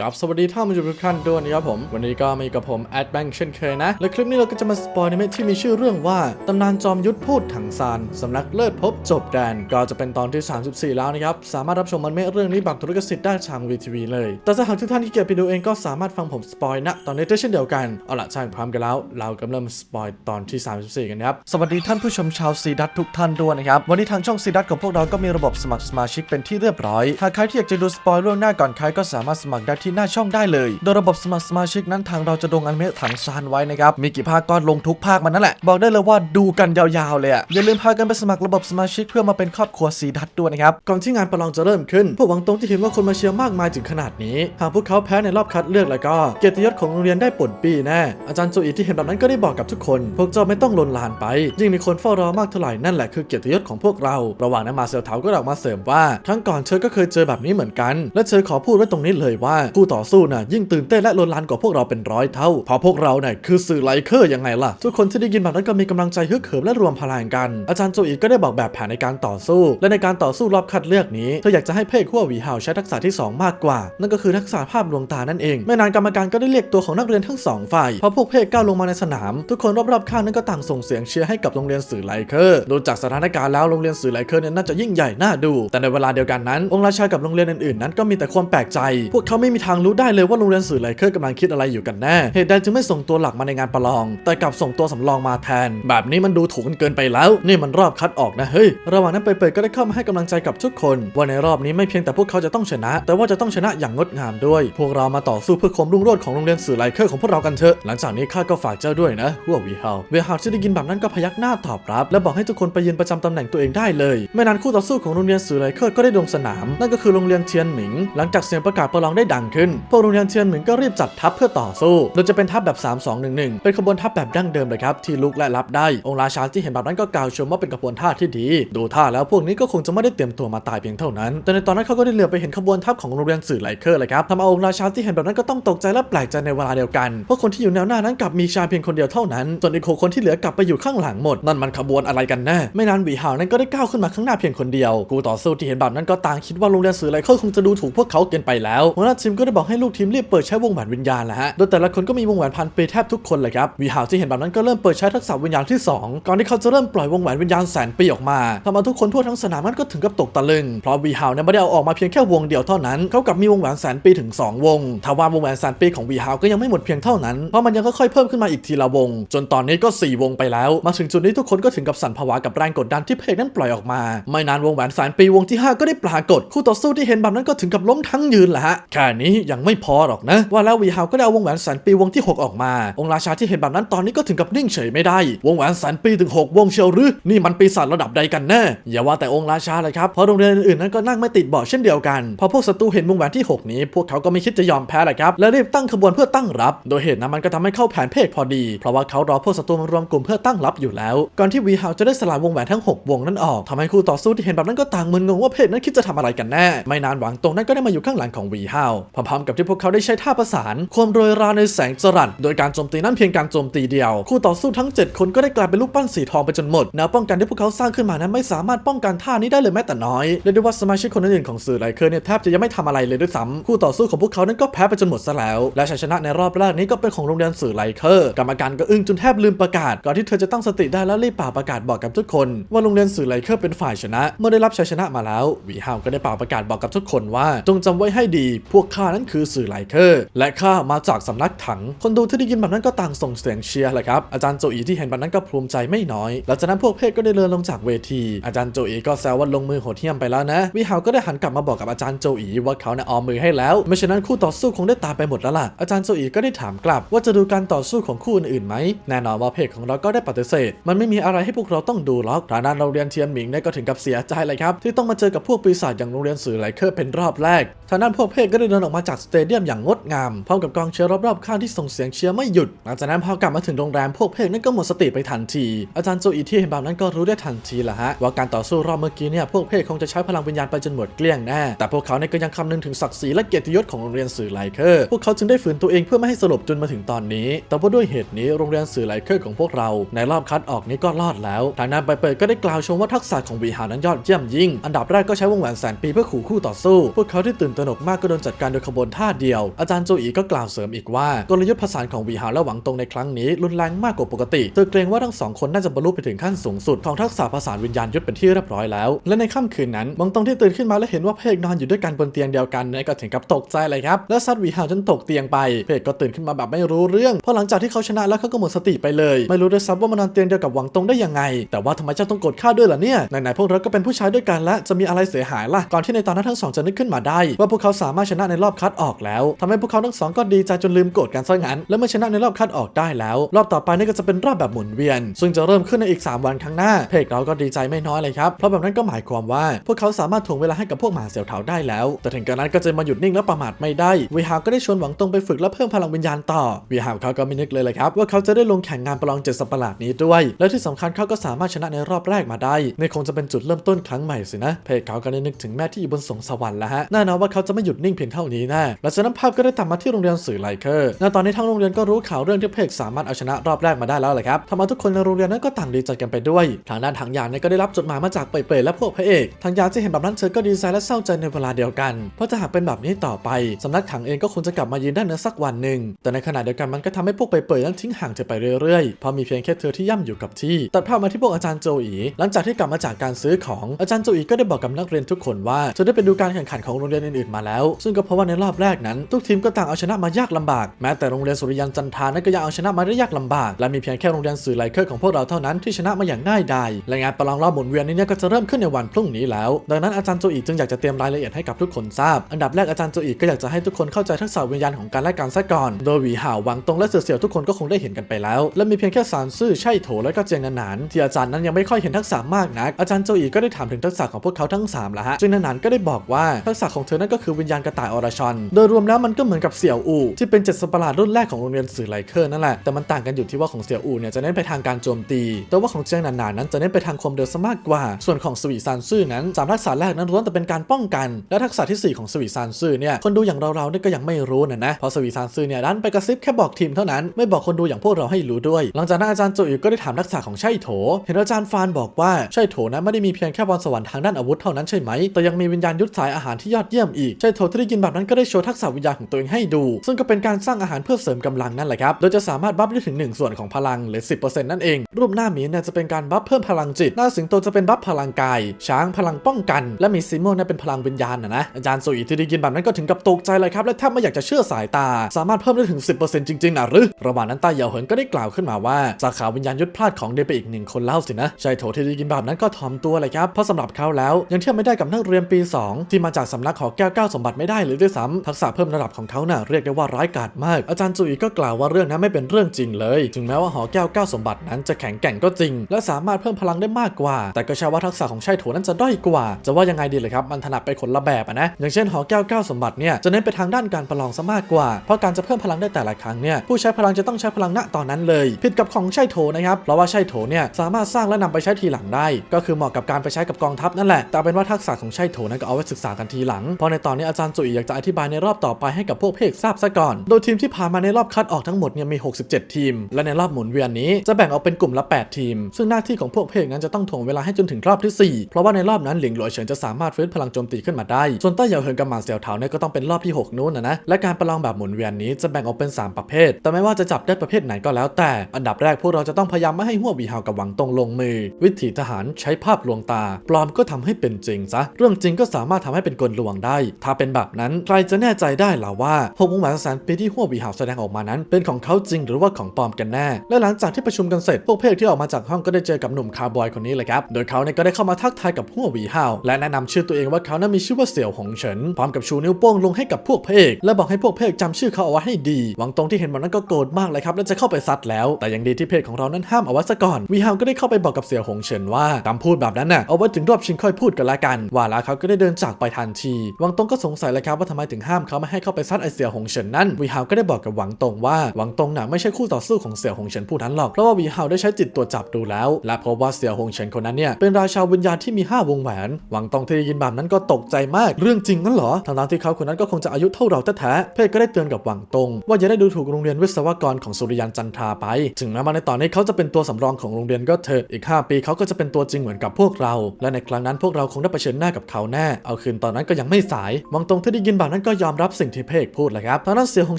กับสวัสดีท่านผู้ชมทุกท่านด้วยนะครับผม วันนี้ก็มีกับผมแอดแบงเช่นเคยนะ และคลิปนี้เราก็จะมาสปอยในเมที่มีชื่อเรื่องว่าตำนานจอมยุทธพูดถังซานสำนักเลิศพบจบแดน ก็จะเป็นตอนที่ 34 แล้วนะครับ สามารถรับชมมันเมเรื่องนี้บัตรธุรกิจสิทธิ์ได้ทางวีทีวีเลย แต่ถ้าหากทุกท่านที่เกียจไปดูเองก็สามารถฟังผมสปอยณตอนนี้ได้เช่นเดียวกันเอาล่ะช่างพร้อมกันแล้ว เรากำลังสปอยตอนที่ 34 กันครับสวัสดีท่านผู้ชมชาวซีดัตทุกท่านด้วยนะครับวันนี้ทางช่องซีดัตของพวกเราก็มีระบบสมัครสมาชิกเป็นที่เรียบร้อยหากใครที่อยากจะดูสปอยล่วงหน้าก่อนใครก็สามารถสมัครได้ที่หน้าช่องได้เลย โดยระบบสมัครสมาชิกนั้นทางเราจะลงอนิเมะถังซานไว้นะครับ มีกี่ภาคก็ลงทุกภาคมันนั่นแหละ บอกได้เลยว่าดูกันยาวๆเลยอะอย่าลืมพากันไปสมัครระบบสมาชิกเพื่อมาเป็นครอบครัวซีดัตด้วยนะครับ ก่อนที่งานประลองจะเริ่มขึ้นพวกหวังตรงที่เห็นว่าคนมาเชียร์มากมายถึงขนาดนี้ หากพวกเขาแพ้ในรอบคัดเลือกแล้วก็ เกียรติยศของโรงเรียนได้ปนปีแน่ อาจารย์โจอีที่เห็นแบบนั้นก็ได้บอกกับทุกคน พวกเจ้าไม่ต้องลนลานไป ยิ่งมีคนเฝ้ารอมากเท่าไหร่นั่นแหละคือเกียรติยศของพวกเรา ระหว่างนั้นมาเซลเทาก็ออกมาเสริมว่าครั้งก่อนเธอก็เคยเจอแบบนี้เหมือนกัน และเธอขอพูดไว้ตรงนี้เลยว่าคู่ต่อสู้น่ะยิ่งตื่นเต้นและลนลานกว่าพวกเราเป็นร้อยเท่า เพราะพวกเราเนี่ยคือสื่อไลเคอร์ยังไงล่ะ ทุกคนที่ได้ยินแบบนั้นก็มีกำลังใจฮึกเหิมและรวมพลังกัน อาจารย์โจอีก็ได้บอกแบบแผนในการต่อสู้ และในการต่อสู้รอบคัดเลือกนี้เธออยากจะให้เพ่ขั้ววีเห่าใช้ทักษะที่สองมากกว่า นั่นก็คือทักษะภาพลวงตานั่นเอง ไม่นานกรรมการก็ได้เรียกตัวของนักเรียนทั้งสองฝ่ายพอพวกเพ่ก้าวลงมาในสนาม ทุกคนรอบๆข้างนั้นก็ต่างส่งเสียงเชียร์ให้กับโรงเรียนสื่อไลเคอร์ดูจากสถานการณ์แล้วโรงเรียนสื่อไลเคอร์เนี่ยน่าจะยิ่งใหญ่น่าดู แต่ในเวลาเดียวกันนั้นองค์ราชากับโรงเรียนอื่นๆนั้นก็มีแต่ความแปลกใจ พวกเขาไม่มีทางรู้ได้เลยว่าโรงเรียนสื่อไลเคอร์กำลังคิดอะไรอยู่กันแน่ เหตุใดจึงไม่ส่งตัวหลักมาในงานประลอง แต่กลับส่งตัวสำรองมาแทน แบบนี้มันดูถูกกันเกินไปแล้ว นี่มันรอบคัดออกนะเฮ้ย ระหว่างนั้นเปยๆก็ได้เข้ามาให้กำลังใจกับทุกคน ว่าในรอบนี้ไม่เพียงแต่พวกเขาจะต้องชนะ แต่ว่าจะต้องชนะอย่างงดงามด้วย พวกเรามาต่อสู้เพื่อความรุ่งโรจน์ของโรงเรียนสื่อไลเคอร์ของพวกเรากันเถอะ หลังจากนี้ข้าก็ฝากเจ้าด้วยนะหัววีเฮาเวฮาที่ได้ยินแบบนั้นก็พยักหน้าตอบรับ และบอกให้ทุกคนไปยืนประจำตำแหน่งตัวเองได้เลยไม่นานคู่ต่อสู้ของโรงเรียนสื่อไลเคอร์ก็ได้ลงสนาม นั่นก็คือโรงเรียนเทียนหมิง หลังจากเสียงประกาศประลองได้ดังขึ้น พวกโรงเรียนเทียนหมิงก็รีบจัดทัพเพื่อต่อสู้โดยจะเป็นทัพแบบ 3 2 1 1 เป็นขบวนทัพแบบดั้งเดิมเลยครับที่ลุกและรับได้ องค์ราชาที่เห็นแบบนั้นก็กล่าวชมว่าเป็นขบวนท่าที่ดี ดูท่าแล้วพวกนี้ก็คงจะไม่ได้เตรียมตัวมาตายเพียงเท่านั้น แต่ในตอนนั้นเขาก็ได้เหลือบไปเห็นขบวนทัพของโรงเรียนสื่อไลเคอร์เลยครับทำเอาองค์ราชาที่เห็นแบบนั้นก็ต้องตกใจและแปลกใจในเวลาเดียวกันเพราะคนที่อยู่แนวหน้านั้นกลับมีชาเพียงคนเดียวเท่านั้นส่วนอีกหกคนที่เหลือกลับไปอยู่ข้างหลังหมดนั่นมันขบวนอะไรกันแน่ไม่นานหวีหาวนั้นก็ได้ก้าวขึ้นมาข้างหน้าเพียงคนเดียว กูต่อสู้ที่เห็นแบบนั้นก็ต่างคิดว่าโรงเรียนสื่อไลเคอร์คงจะดูถูกพวกเขาเกินไปแล้วหัวหน้าทีมก็ได้บอกให้ลูกทีมรีบเปิดใช้วงแหวนวิญญาณแหละฮะ โดยแต่ละคนก็มีวงแหวนพันปีแทบทุกคนเลยครับ วีหาวที่เห็นแบบนั้นก็เริ่มเปิดใช้ทักษะวิญญาณที่สองก่อนที่เขาจะเริ่มปล่อยวงแหวนวิญญาณแสนปีออกมาทำเอาทุกคนทั่วทั้งสนามนั้นก็ถึงกับตกตะลึง เพราะวีหาวเนี่ยไม่ได้เอาออกมาเพียงแค่วงเดียวเท่านั้น เขากลับมีวงแหวนแสนปีถึงสองวงทว่าวงแหวนแสนปีของวีหาวก็ยังไม่หมดเพียงเท่านั้น เพราะมันยังค่อยๆเพิ่มขึ้นมาอีกทีละวง จนตอนนี้ก็สี่วงไปแล้ว มาถึงจุดนี้ทุกคนก็ถึงกับสั่นผวากับแรงกดดันที่เพลงนั้นปล่อยออกมา ไม่นานวงแหวนแสนปีวงที่ 5 ก็ได้ปรากฏคู่ต่อสู้ที่เห็นแบบนั้นก็ถึงกับล้มทั้งยืนแหละฮะแค่นี้ยังไม่พอหรอกนะ ว่าแล้ววีฮาวก็ได้เอาวงแหวนแสนปีวงที่ 6 ออกมา องค์ราชาที่เห็นแบบนั้นตอนนี้ก็ถึงกับนิ่งเฉยไม่ได้ วงแหวนแสนปีถึง 6 วงเชียวหรือ นี่มันปีศาจระดับใดกันแน่อย่าว่าแต่องค์ราชาเลยครับเพราะโรงเรียนอื่นๆนั้นก็นั่งไม่ติดเบาะเช่นเดียวกันพอพวกศัตรูเห็นวงแหวนที่ 6 นี้ พวกเขาก็ไม่คิดจะยอมแพ้เลยครับและรีบตั้งขบวนเพื่อตั้งรับ โดยเหตุนั้นมันก็ทำให้เข้าแผนเพกพอดี เพราะว่าเขารอพวกศัตรูมารวมกลุ่มเพื่อตั้งรับอยู่แล้วก่อนที่วีฮาวจะได้สลายวงแหวนทั้ง 6 วงนั้นออกทำให้คู่ต่อสู้ที่เห็นแบบนั้นก็ต่างมึนงงว่าเพจนั้นคิดจะทำอะไรกันแน่ไม่นานหวังตรงนั้นก็ได้มาอยู่ข้างหลังของวีฮาวพร้อมๆกับที่พวกเขาได้ใช้ท่าประสาน ความโรยราในแสงจรัสโดยการโจมตีนั้นเพียงการโจมตีเดียว คู่ต่อสู้ทั้ง 7 คนก็ได้กลายเป็นลูกปั้นสีทองไปจนหมดแนวป้องกันที่พวกเขาสร้างขึ้นมานั้นไม่สามารถป้องกันท่านี้ได้เลยแม้แต่น้อยเรียกได้ว่าสมาชิกคนอื่นๆของสื่อไลเคอร์เนี่ยแทบจะยังไม่ทำอะไรเลยด้วยซ้ำคู่ต่อสู้ของพวกเขานั้นก็แพ้ไปจนหมดซะแล้ว และชัยชนะในรอบแรกนี้ก็เป็นของโรงเรียนสื่อไลเคอร์กรรมการก็อึ้งจนแทบลืมประกาศก่อนที่เธอจะตั้งสติได้แล้วรีบเป่าประกาศบอกกับทุกคน ว่าโรงเรียนสื่อไลเคอร์เป็นฝ่ายชนะ เมื่อได้รับชัยชนะมาแล้ววีฮาวก็ได้ป่าประกาศบอกกับทุกคนว่า จงจำไว้ให้ดีพวกข้านั้นคือสื่อไลเคอร์ และข้ามาจากสำนักถัง คนดูที่ได้ยินแบบนั้นก็ต่างส่งเสียงเชียร์แหละครับ อาจารย์โจอีที่เห็นแบบนั้นก็ภูมิใจไม่น้อย หลังจากนั้นพวกเพศก็ได้เดินลงจากเวที อาจารย์โจอีก็แซวว่าลงมือโหดเหี้ยมไปแล้วนะ วิฮาวก็ได้หันกลับมาบอกกับอาจารย์โจอีว่าเขาเนี่ยออมมือให้แล้ว ไม่ฉะนั้นคู่ต่อสู้คงได้ตายไปหมดแล้วล่ะ อาจารย์โจอีก็ได้ถามกลับ ว่าจะดูการต่อสู้ของคู่อื่นๆไหม แน่นอนว่าเพจของเราก็ได้ปฏิเสธ มันไม่มีอะไรให้พวกเราต้องดูหรอกฐานะโรงเรียนเทียนหมิงเนี่ยก็ถึงกับเสียใจเลยครับที่ต้องมาเจอกับพวกปีศาจอย่างโรงเรียนสื่อไลเคอร์เป็นรอบแรกทางด้านพวกเพศก็ได้เดินออกมาจากสเตเดียมอย่างงดงามพร้อมกับกองเชียร์รอบๆข้างที่ส่งเสียงเชียร์ไม่หยุด หลังจากนั้นพอกลับมาถึงโรงแรมพวกเพศนั้นก็หมดสติไปทันที อาจารย์โจอีที่เห็นแบบนั้นก็รู้ได้ทันทีแหละฮะว่าการต่อสู้รอบเมื่อกี้เนี่ยพวกเพศคงจะใช้พลังวิญญาณไปจนหมดเกลี้ยงแน่แต่พวกเขาเนี่ยก็ยังคำนึงถึงศักดิ์ศรีและเกียรติยศของโรงเรียนสื่อไลเคอร์พวกเขาจึงได้ฝืนตัวเองเพื่อไม่ให้สลบจนมาถึงตอนนี้ แต่ว่าด้วยเหตุนี้โรงเรียนสื่อไลเคอร์ของพวกเรา ในรอบคัดออกนี้ก็รอดแล้วทางด้านไปเปิดก็ได้กล่าวชมว่าทักษะของวีหานั้นยอดเยี่ยมยิ่ง อันดับแรกก็ใช้วงแหวนแสนปีเพื่อขู่คู่ต่อสู้ พวกเขาที่ตื่นตระหนกมากก็โดนจัดการโดยขบวนท่าเดียว อาจารย์โจอีก็กล่าวเสริมอีกว่ากลยุทธ์ผสานของวีฮาวและหวังตรงในครั้งนี้รุนแรงมากกว่าปกติเธอเกรงว่าทั้งสองคนน่าจะบรรลุไปถึงขั้นสูงสุดของทักษะผสานวิญญาณยุทธเป็นที่เรียบร้อยแล้ว และในค่ำคืนนั้นหวังตรงที่ตื่นขึ้นมาและเห็นว่าเพกนอนอยู่ด้วยกันบนเตียงเดียวกันเนี่ยก็ถึงกับตกใจเลยครับและซัดวีฮาวจนตกเตียงไปเพกก็ตื่นขึ้นมาแบบไม่รู้เรื่องพราะหลังจากที่เขาชนะแล้วเขาก็หมดสติไปเลย ไม่รู้ด้วยซ้ำว่ามานอนเตียงเดียวกับหวังตรงได้ยังไง แต่ว่าทำไมเจ้าต้องกดข้าด้วยล่ะเนี่ยไหนๆพวกเราก็เป็นผู้ชายด้วยกันและจะมีอะไรเสียหายล่ะก่อนที่ในตอนนั้นทั้งสองจะนึกขึ้นมาได้ ว่าพวกเขาสามารถชนะในรอบคัดออกแล้วทำให้พวกเขาทั้งสองก็ดีใจจนลืมโกรธกันซะงั้น และเมื่อชนะในรอบคัดออกได้แล้ว รอบต่อไปนี่ก็จะเป็นรอบแบบหมุนเวียน ซึ่งจะเริ่มขึ้นในอีก 3 วันข้างหน้า เพกเราก็ดีใจไม่น้อยเลยครับ เพราะแบบนั้นก็หมายความว่า พวกเขาสามารถถ่วงเวลาให้กับพวกหมาเสี่ยวเถาได้แล้ว แต่ถึงกระนั้นก็จะมาหยุดนิ่งและประมาทไม่ได้วีฮาวก็ได้ชวนหวังตงไปฝึกและเพิ่มพลังวิญญาณต่อวีฮาวเขาก็ไม่นึกเลยเลยครับว่าเขาจะได้ลงแข่งงานประลองเจ็ดสัตว์ประหลาดนี้ด้วย และที่สำคัญเขาก็สามารถชนะในรอบแรกมาได้นี่คงจะเป็นจุดเริ่มต้นครั้งใหม่สินะเพกเขาก็ได้นึกถึงแม่ที่อยู่บนสงสวรรค์แล้วฮะแน่นอนว่าเขาจะไม่หยุดนิ่งเพียงเท่านี้แน่หลังจากนั้นภาพก็ได้ตัดมาที่โรงเรียนสื่อไลเคอร์ณตอนนี้ทั้งโรงเรียนก็รู้ข่าวเรื่องที่เพกสามารถเอาชนะรอบแรกมาได้แล้วแหละครับทำเอาทุกคนในโรงเรียนนั้นก็ต่างดีใจกันไปด้วย ทางด้านทางยานเนี่ยก็ได้รับจดหมายมาจากเป่ยๆและพวกพระเอก ทางยานที่เห็นแบบนั้นเธอก็ดีใจและเศร้าใจในเวลาเดียวกัน เพราะถ้าหากเป็นแบบนี้ต่อไปสำนักถังเองก็คงจะกลับมายืนได้ในสักวันหนึ่ง แต่ในขณะเดียวกันมันก็ทำให้พวกเป่ยๆนั้นทิ้งห่างเธอไปเรื่อยๆ เพราะมีเพียงแค่เธอที่ย่ำอยู่กับที่ตัดภาพมาที่พวกอาจารย์โจอีหลังจากที่กลับมาจากการซื้อของอาจารย์โจอีก็ได้บอกกับนักเรียนทุกคนว่าเธอได้ไปดูการแข่งขันของโรงเรียนอื่นๆมาแล้ว ซึ่งก็เพราะว่าในรอบแรกนั้น ทุกทีมก็ต่างเอาชนะมายากลำบาก แม้แต่โรงเรียนสุริยันจันทานั้นก็ยังเอาชนะมาได้ยากลำบาก และมีเพียงแค่โรงเรียนสื่อไลเคอร์ของพวกเราเท่านั้นที่ชนะมาอย่างง่ายดายและงานประลองรอบหมุนเวียนนี้เนี่ยก็จะเริ่มขึ้นในวันพรุ่งนี้แล้ว ดังนั้นอาจารย์โจอีจึงอยากจะเตรียมรายละเอียดให้กับทุกคนทราบ อันดับแรกอาจารย์โจอีก็อยากจะให้ทุกคนเข้าใจทักษะวิญญาณของการและการซะก่อนโดยหวีห่าววังตรงและเสี่ยวเสี่ยวทุกคนก็คงได้เห็นกันไปแล้ว และมีเพียงแค่สารซื่อใช่โถและก็เจียงนานๆที่อาจารย์นั้นยังไม่ค่อยเห็นทักษะมากนักอาจารย์โจอีก็ได้ถามถึงทักษะของพวกเขาทั้งสามละฮะจึงนานๆก็ได้บอกว่าทักษะของเธอนั้นก็คือวิญญาณกระต่ายอรชอน โดยรวมแล้วมันก็เหมือนกับเสี่ยวอู่ที่เป็นเจ็ดสัตว์ประหลาดรุ่นแรกของโรงเรียนสื่อไลเคอร์นั่นแหละ แต่มันต่างกันอยู่ที่ว่าของเสี่ยวอู่เนี่ยจะเน้นไปทางการโจมตี แต่ว่าของเจียงหนานนั้นจะเน้นไปทางความเร็วซะมากกว่า ส่วนของสวีซานซื่อนั้นสามทักษะแรกนั้นล้วนแต่เป็นการป้องกัน และทักษะที่สี่ของสวีซานซื่อเนี่ยคนดูอย่างเราๆเนี่ยก็ยังไม่รู้นะนะเพราะสวีซานซื่อเนี่ยดันไปกระซิบแค่บอกทีมเท่านั้นไม่บอกคนดูอย่างพวกเราให้รู้ด้วย หลังจากนั้นอาจารย์โจอีก็ได้ถามทักษะของไช่โถ เห็นอาจารย์ฟานบอกว่าไช่โถนั้นไม่ได้มีเพียงแค่พรสวรรค์ทางด้านอาวุธเท่านั้นใช่ไหมแต่ยังมีวิญญาณยุทธสายอาหารที่ยอดเยี่ยมอีกไช่โถที่ได้ยินแบบนั้นก็ได้โชว์ทักษะวิญญาณของตัวเองให้ดู ซึ่งก็เป็นการสร้างอาหารเพื่อเสริมกำลังนั่นแหละครับโดยจะสามารถบัฟได้ถึง 1 ส่วนของพลังหรือ 10%นั่นเอง รูปหน้าหมีเนี่ยจะเป็นการบัฟเพิ่มพลังจิต หน้าสิงโตจะเป็นบัฟพลังกาย ช้างพลังป้องกัน และมีซิโมเนี่ยเป็นพลังวิญญาณนะนะอาจารย์โซอีที่ได้ยินแบบนั้นก็ถึงกับตกใจเลยครับและแทบไม่อยากจะเชื่อสายตา สามารถเพิ่มได้ถึง 10%จริงๆนะหรือระหว่างนั้นตาเหยาเหินก็ได้กล่าวขึ้นมาว่าสาขาวิญญาณยุทธพลาดของเดไปอีกหนึ่งคนเล่าสินะชายโถที่ได้ยินแบบนั้นก็ถ่อมตัวเลยครับเพราะสำหรับเขาแล้วยังเทียบไม่ได้กับนักเรียนปี 2 ที่มาจากสำนักหอแก้วเก้าสมบัติไม่ได้เลยด้วยซ้ำทักษะเพิ่มระดับของเขาน่ะเรียกได้ว่าร้ายกาจมาก อาจารย์จุยก็กล่าวว่าเรื่องนั้นไม่เป็นเรื่องจริงเลย ถึงแม้ว่าหอแก้วเก้าสมบัตินั้นจะแข็งแกร่งก็จริง และสามารถเพิ่มพลังได้มากกว่า แต่ก็ใช่ว่าทักษะของชายโถนั้นจะด้อยกว่า จะว่ายังไงดีเลยครับมันถนัดไปคนละแบบะนะ อย่างเช่นหอแก้วเก้าสมบัติเนี่ยจะเน้นไปทางด้านการประลองซะมากกว่า เพราะการจะเพิ่มพลังได้แต่ละครั้งเนี่ยผู้ใช้พลังจะต้องใช้พลังณตอนนั้นเลย ผิดกับของชายโถนะครับเพราะว่าชายโถเนี่ยสามารถสร้างและนำไปใช้ทีหลังได้ ก็คือเหมาะกับการไปใช้กับกองทัพนั่นแหละแต่เป็นว่าทักษะของชายโถนั้นก็เอาไว้ศึกษากันทีหลังเพราะในตอนนี้อาจารย์จุยอยากจะอธิบายในรอบต่อไปให้กับพวกเพกทราบซะก่อน โดยทีมที่ผ่านมาในรอบคัดออกทั้งหมดเนี่ยมี 67 ทีม และในรอบหมุนเวียนนี้จะแบ่งออกเป็นกลุ่มละ 8 ทีม ซึ่งหน้าที่ของพวกเพกนั้นจะต้องถ่วงเวลาให้จนถึงรอบที่ 4 เพราะว่าในรอบนั้นหลิงหลวยเฉินจะสามารถฟื้นพลังโจมตีขึ้นมาได้ ส่วนต้าเหยาเหินกับหมานเสี่ยวเถาเนี่ยก็ต้องเป็นรอบที่ 6 นู้นนะนะ และการประลองแบบหมุนเวียนนี้จะแบ่งออกเป็น 3 ประเภท แต่ไม่ว่าจะจับได้ประเภทไหนก็แล้วแต่ อันดับแรกพวกเราจะต้องพยายามไม่ให้หัววีฮาวกับหวังตงลงมือ วิถีทหารใช้ภาพลวงตา ปลอมก็ทำให้เป็นจริงซะ เรื่องจริงก็สามารถทำให้เป็นกลลวงได้ ถ้าเป็นแบบนั้นใครจะแน่ใจได้ล่ะว่าหกวงแหวนแสนปีที่หัววีฮาวแสดงออกมานั้น เป็นของเขาจริงหรือว่าของปลอมกันแน่ และหลังจากที่ประชุมกันเสร็จพวกเพกที่ออกมาจากห้องก็ได้เจอกับหนุ่มคาร์บอยคนนี้เลยครับ โดยเขาเนี่ยก็ได้เข้ามาทักทายกับหัววีฮาวและแนะนำชื่อตัวเองว่าเขานั้นมีชื่อว่าเสี่ยวหงเฉินพร้อมกับชูนิ้วโป้งลงให้กับพวกเพกและบอกให้พวกเพกจำชื่อเขาเอาไว้ให้ดี หวังตรงที่เห็นแบบนั้นก็โกรธมากเลยครับและจะเข้าไปซัดแล้ว แต่ยังดีที่เพจของเรานั้นห้ามเอาไว้ซะก่อนวีฮาวก็ได้เข้าไปบอกกับเสี่ยวหงเฉินว่าคำพูดแบบนั้นน่ะเอาไว้ถึงรอบชิงค่อยพูดกันละกัน ว่าแล้วเขาก็ได้เดินจากไปทันทีหวังตงก็สงสัยเลยครับว่าทำไมถึงห้ามเขาไม่ให้เข้าไปซัดไอเสี่ยวหงเฉินนั่นวีฮาวก็ได้บอกกับหวังตงว่าหวังตงน่ะไม่ใช่คู่ต่อสู้ของเสี่ยวหงเฉินผู้นั้นหรอกเพราะว่าวีฮาวได้ใช้จิตตรวจจับดูแล้ว และพบว่าเสี่ยวหงเฉินคนนั้นเนี่ยเป็นราชาวิญญาณที่มีห้าวงแหวนหวังตงที่ได้ยินแบบนั้นก็ตกใจมากเรื่องจริงนั่นเหรอทางๆที่เขาคนนั้นก็คงจะอายุเท่าเราแท้ๆเพจก็ได้เตือนกับหวังตง ว่าอย่าได้ดูถูกโรงเรียนวิศวกรของสุริยันจันทราไป ถึงแม้ว่าในตอนนี้เขาจะเป็นตัวสำรองของโรงเรียนก็เถอะอีก 5 ปีเขาก็จะเป็นตัวจริงเหมือนกับพวกเรา และในครั้งนั้นพวกเราคงได้เผชิญหน้ากับเขาแน่เอาคืนตอนนั้นก็ยังไม่สายหวังตงที่ได้ยินแบบนั้นนั้นก็ยอมรับสิ่งที่เพกพูดแหละครับทางด้านเสียหง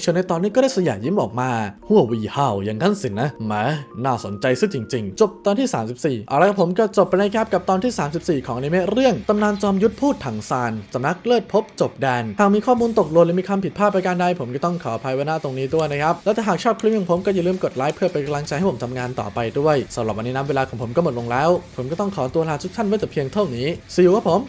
เฉินในตอนนี้ก็ได้สยายยิ้มออกมาหัววีเฮาอย่างนั้นสินะแหมน่าสนใจซะจริง ๆ จบตอนที่ 34 เอาละครับผมก็จบไปนะครับกับตอนที่ 34 ของอนิเมะเรื่องตำนานจอมยุทธพูดถังซานสำนักเลิศพบจบแดนหากมีข้อมูลตกหล่นหรือมีคำผิดพลาดประการใดผมก็ต้องขออภัยไว้หน้าตรงนี้ด้วยนะครับแล้วถ้าหากชอบคลิปของผมก็อย่าลืมกดไลค์เพื่อเป็นกำลังใจให้ผมทำงานต่อไปด้วยสำหรับวันนี้นะเวลาของผมก็หมดลงแล้ว ผมก็ต้องขอตัวลาทุกท่านไว้แต่เพียงเท่านี้ see you ครับผม